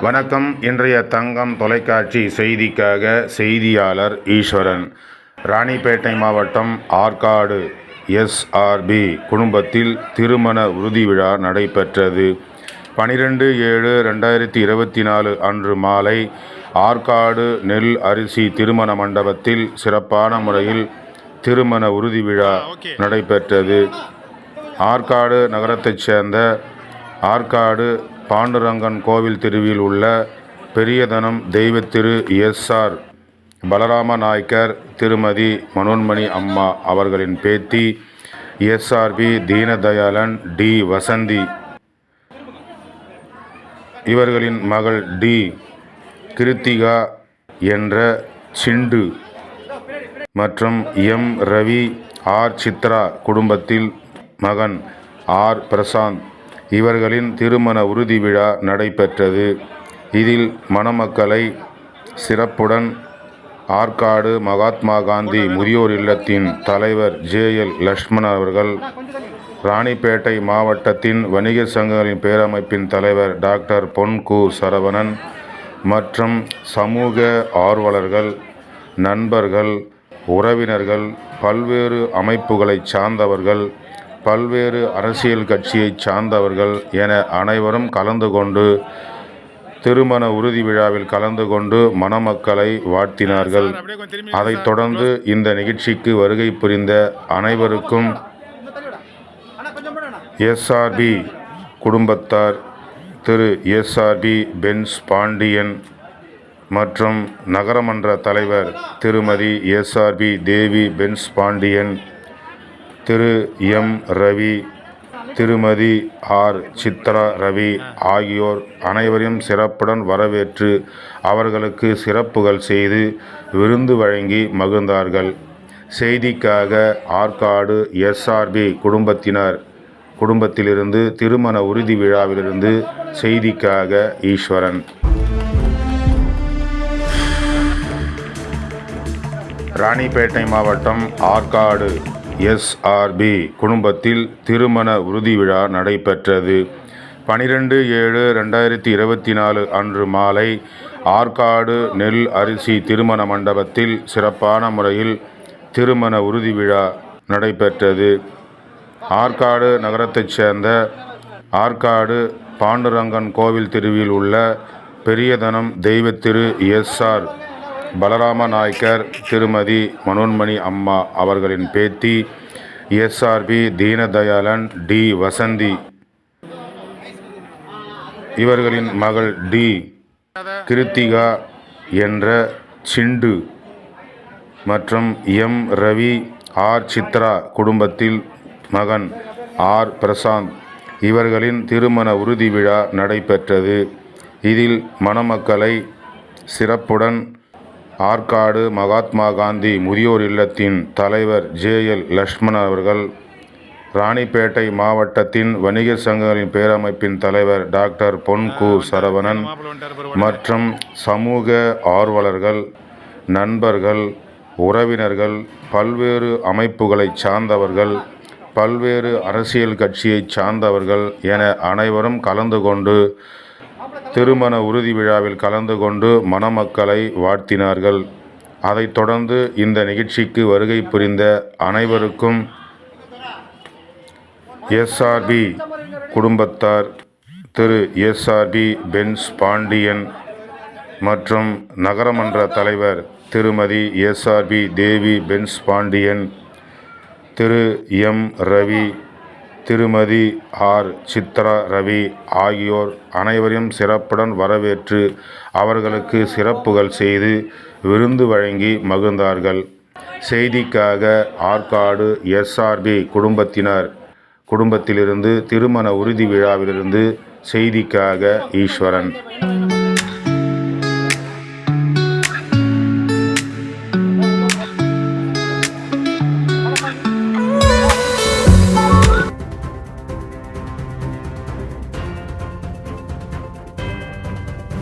வணக்கம். இன்றைய தங்கம் தொலைக்காட்சி செய்திக்காக செய்தியாளர் ஈஸ்வரன். ராணிப்பேட்டை மாவட்டம் ஆற்காடு எஸ்ஆர்பி குடும்பத்தில் திருமண உறுதி விழா நடைபெற்றது. பனிரெண்டு ஏழு ரெண்டாயிரத்தி இருபத்தி நாலு அன்று மாலை ஆற்காடு நெல் அரிசி திருமண மண்டபத்தில் சிறப்பான முறையில் திருமண உறுதி விழா நடைபெற்றது. ஆற்காடு நகரத்தைச் சேர்ந்த ஆற்காடு பாண்டுரங்கன் கோவில் தெருவில் உள்ள பெரியதனம் தெய்வத்திரு எஸ்ஆர் பலராம நாயக்கர் திருமதி மனோன்மணி அம்மா அவர்களின் பேத்தி எஸ்ஆர்பி தீனதயாளன் டி வசந்தி. இவர்களின் மகள் டி கிருத்திகா என்ற சிண்டு மற்றும் எம் ரவி ஆர் சித்ரா குடும்பத்தில் மகன் ஆர் பிரசாந்த். இவர்களின் திருமண உறுதி விழா நடைபெற்றது. இதில் மணமக்களை சிறப்புடன் ஆற்காடு மகாத்மா காந்தி முதியோர் இல்லத்தின் தலைவர் ஜேஎல் லக்ஷ்மண் அவர்கள் ராணிப்பேட்டை மாவட்டத்தின் வணிக சங்கங்களின் பேரமைப்பின் தலைவர் டாக்டர் பொன் கு சரவணன் மற்றும் சமூக ஆர்வலர்கள் நண்பர்கள் உறவினர்கள் பல்வேறு அமைப்புகளைச் சார்ந்தவர்கள் பல்வேறு அரசியல் கட்சியைச் சார்ந்தவர்கள் என அனைவரும் கலந்து கொண்டு திருமண உறுதி விழாவில் கலந்து கொண்டு மணமக்களை வாழ்த்தினார்கள். அதைத் தொடர்ந்து இந்த நிகழ்ச்சிக்கு வருகை புரிந்த அனைவருக்கும் எஸ்ஆர்பி குடும்பத்தார் திரு எஸ்ஆர்பி பென்ஸ் பாண்டியன் மற்றும் நகரமன்ற தலைவர் திருமதி எஸ்ஆர்பி தேவி பென்ஸ் பாண்டியன் திரு எம். ரவி திருமதி ஆர். சித்ரா ரவி ஆகியோர் அனைவரையும் சிறப்புடன் வரவேற்று அவர்களுக்கு சிறப்புகள் செய்து விருந்து வழங்கி மகிழ்ந்தார்கள். செய்திக்காக ஆற்காடு எஸ்ஆர்பி குடும்பத்தினர் குடும்பத்திலிருந்து திருமண உறுதி விழாவிலிருந்து செய்திக்காக ஈஸ்வரன். ராணிப்பேட்டை மாவட்டம் ஆற்காடு. எஸ்ஆர்பி குடும்பத்தில் திருமண உறுதி விழா நடைபெற்றது. பனிரெண்டு ஏழு ரெண்டாயிரத்தி இருபத்தி நாலு அன்று மாலை ஆற்காடு நெல் அரிசி திருமண மண்டபத்தில் சிறப்பான முறையில் திருமண உறுதி விழா நடைபெற்றது. ஆற்காடு நகரத்தைச் சேர்ந்த ஆற்காடு பாண்டுரங்கன் கோவில் தெருவில் உள்ள பெரியதனம் தெய்வத்திரு எஸ்ஆர் பலராம நாயக்கர் திருமதி மனோன்மணி அம்மா அவர்களின் பேத்தி எஸ்ஆர்பி தீனதயாளன் டி வசந்தி. இவர்களின் மகள் டி கிருத்திகா என்ற சிண்டு மற்றும் எம் ரவி ஆர் சித்ரா குடும்பத்தில் மகன் ஆர் பிரசாந்த். இவர்களின் திருமண உறுதி விழா நடைபெற்றது. இதில் மணமக்களை சிறப்புடன் ஆற்காடு மகாத்மா காந்தி முதியோர் இல்லத்தின் தலைவர் ஜேஎல் லக்ஷ்மண் அவர்கள் ராணிப்பேட்டை மாவட்டத்தின் வணிகர் சங்கங்களின் பேரமைப்பின் தலைவர் டாக்டர் பொன் கு சரவணன் மற்றும் சமூக ஆர்வலர்கள் நண்பர்கள் உறவினர்கள் பல்வேறு அமைப்புகளைச் சார்ந்தவர்கள் பல்வேறு அரசியல் கட்சியைச் சார்ந்தவர்கள் என அனைவரும் கலந்து கொண்டு திருமண உறுதி விழாவில் கலந்து கொண்டு மணமக்களை வாழ்த்தினார்கள். அதைத் தொடர்ந்து இந்த நிகழ்ச்சிக்கு வருகை புரிந்த அனைவருக்கும் எஸ்ஆர்பி குடும்பத்தார் திரு எஸ்ஆர்பி பென்ஸ் பாண்டியன் மற்றும் நகரமன்ற தலைவர் திருமதி எஸ்ஆர்பி தேவி பென்ஸ் பாண்டியன் திரு எம் ரவி திருமதி ஆர். சித்ரா ரவி ஆகியோர் அனைவரையும் சிறப்புடன் வரவேற்று அவர்களுக்கு சிறப்புகள் செய்து விருந்து வழங்கி மகிழ்ந்தார்கள். செய்திக்காக ஆற்காடு எஸ்ஆர்பி குடும்பத்தினர். குடும்பத்திலிருந்து திருமண உறுதி விழாவிலிருந்து செய்திக்காக ஈஸ்வரன்.